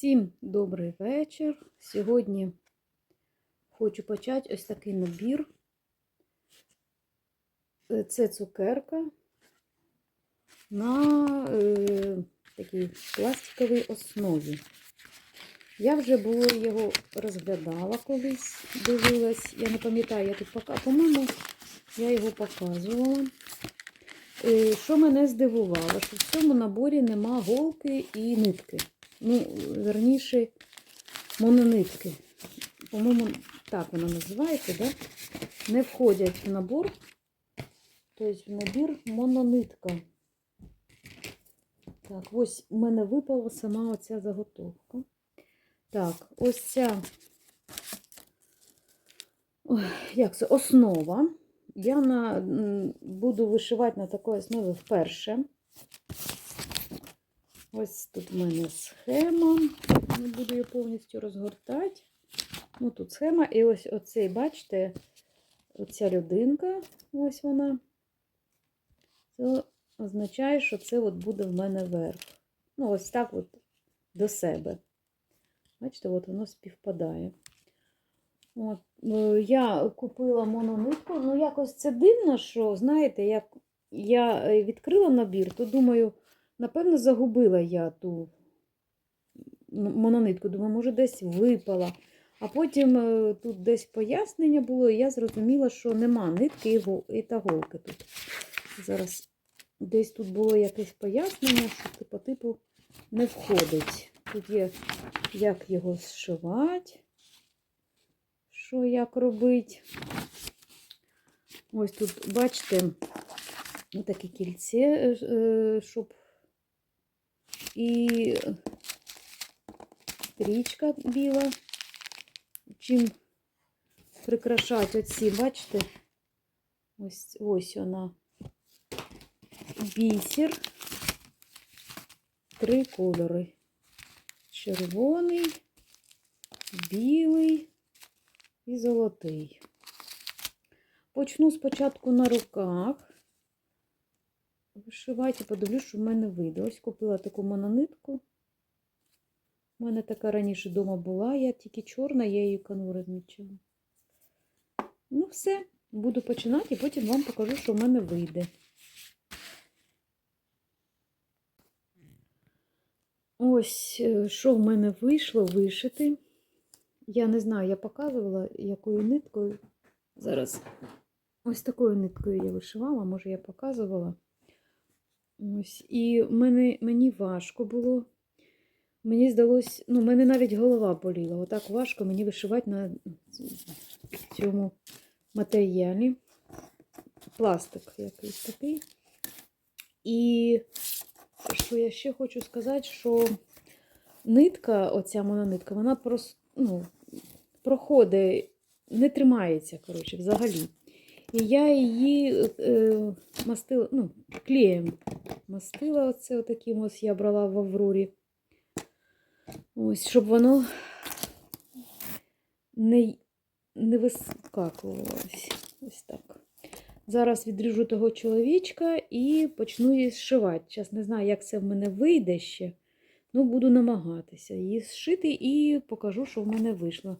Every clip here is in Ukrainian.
Всім добрий вечір. Сьогодні хочу почати ось такий набір. Е, Це цукерка на е, такій пластиковій основі. Я вже було його розглядала колись, дивилась. Я не пам'ятаю, я тут пока, по-моєму, я його показувала. Е, Що мене здивувало, що в цьому наборі нема голки і нитки. Ну, верніше, мононитки. По-моєму, так вона називається, да? Не входять в набор. Тобто в набір мононитка. Так, ось у мене випала сама оця заготовка. Так, ось ця Ой, як це, основа. Я на, буду вишивати на такій основі вперше. Ось тут в мене схема. Не буду її повністю розгортати. Ну, тут схема. І ось оцей, бачите, оця людинка, ось вона. Це означає, що це от буде в мене верх. Ну, ось так от до себе. Бачите, от воно співпадає. От, е, я купила мононитку. Ну, якось це дивно, що, знаєте, як я е, відкрила набір, то думаю, напевно, загубила я ту мононитку. Думаю, може, десь випала. А потім е, тут десь пояснення було, і я зрозуміла, що нема нитки і та голки тут. Зараз десь тут було якесь пояснення, що по типу не входить. Тут є, як його зшивати, що як робити. Ось тут, бачите, таке кільце, е, е, щоб і стрічка біла. Чим прикрашати оці, бачите? Ось ось вона. Бісер. Три кольори. Червоний, білий і золотий. Почну спочатку на руках. Вишивати, подивлюсь, що в мене вийде. Ось купила таку мононитку. У мене така раніше вдома була, я тільки чорна, я її канву розмічила. Ну, все, буду починати і потім вам покажу, що в мене вийде. Ось, е, що в мене вийшло вишити. Я не знаю, я показувала, якою ниткою. Зараз ось такою ниткою я вишивала, може, я показувала. Ось, і мене, мені важко було. Мені здалось, ну, мене навіть голова боліла. Отак важко мені вишивати на цьому матеріалі. Пластик якийсь такий. І що я ще хочу сказати, що нитка, оця мононитка, вона просто ну, проходить, не тримається, коротше, взагалі. І я її е, мастила, ну, клеєм мастила оце отаким ось я брала в Аврорі. Ось, щоб воно не, не вискакувало. Ось, так. Зараз відріжу того чоловічка і почну її зшивати. Зараз не знаю, як це в мене вийде ще. Ну, буду намагатися її зшити і покажу, що в мене вийшло.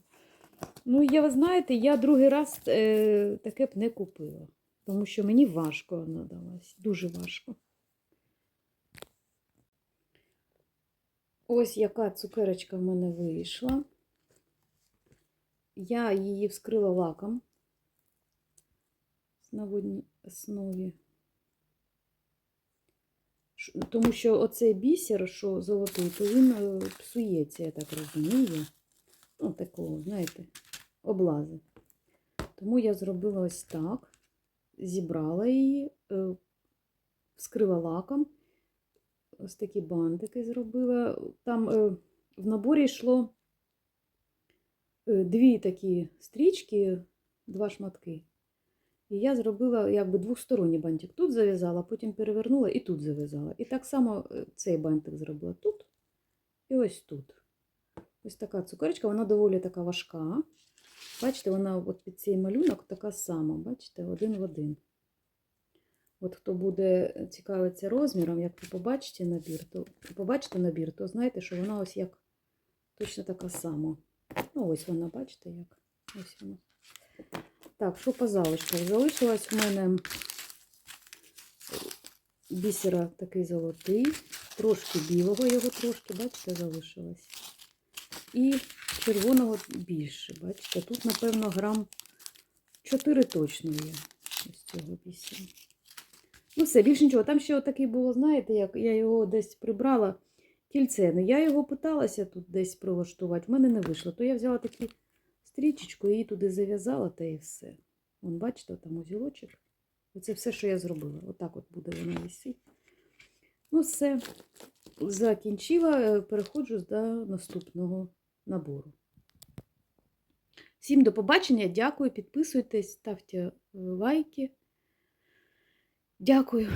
Ну, я, ви знаєте, я другий раз е, таке б не купила, тому що мені важко вона далась, дуже важко. Ось яка цукерочка в мене вийшла. Я її вскрила лаком на водній основі. Тому що оцей бісер, що золотий, то він е, псується, я так розумію. Ну, такого, знаєте, облази. Тому я зробила ось так, зібрала її, е, вскрила лаком. Ось такі бантики зробила. Там е, в наборі йшло е, дві такі стрічки, два шматки. І я зробила якби двосторонній бантик. Тут зав'язала, потім перевернула і тут зав'язала. І так само е, цей бантик зробила тут і ось тут. Ось така цукерочка, вона доволі така важка. Бачите, вона от під цей малюнок така сама, бачите, один в один. От хто буде цікавитися розміром, як ви побачите набір, то побачите набір, то знаєте, що вона ось як точно така сама. Ну, ось вона, бачите, як? Ось вона. Так, що по залишках? Залишилась у мене бісера такий золотий, трошки білого його трошки, бачите, залишилось. І червоного більше, бачите, тут, напевно, грам 4 точно є ось цього бісера. Ну, все, більше нічого. Там ще отакий було, знаєте, як я його десь прибрала кільце. Ну, я його питалася тут десь прилаштувати, в мене не вийшло. То я взяла таку стрічечку її туди зав'язала, та і все. Вон, бачите, там узілочок. Оце все, що я зробила. Отак от буде воно висіти. Ну, все, закінчила, е, переходжу до наступного набору. Всім до побачення, дякую, підписуйтесь, ставте е, лайки. Дякую.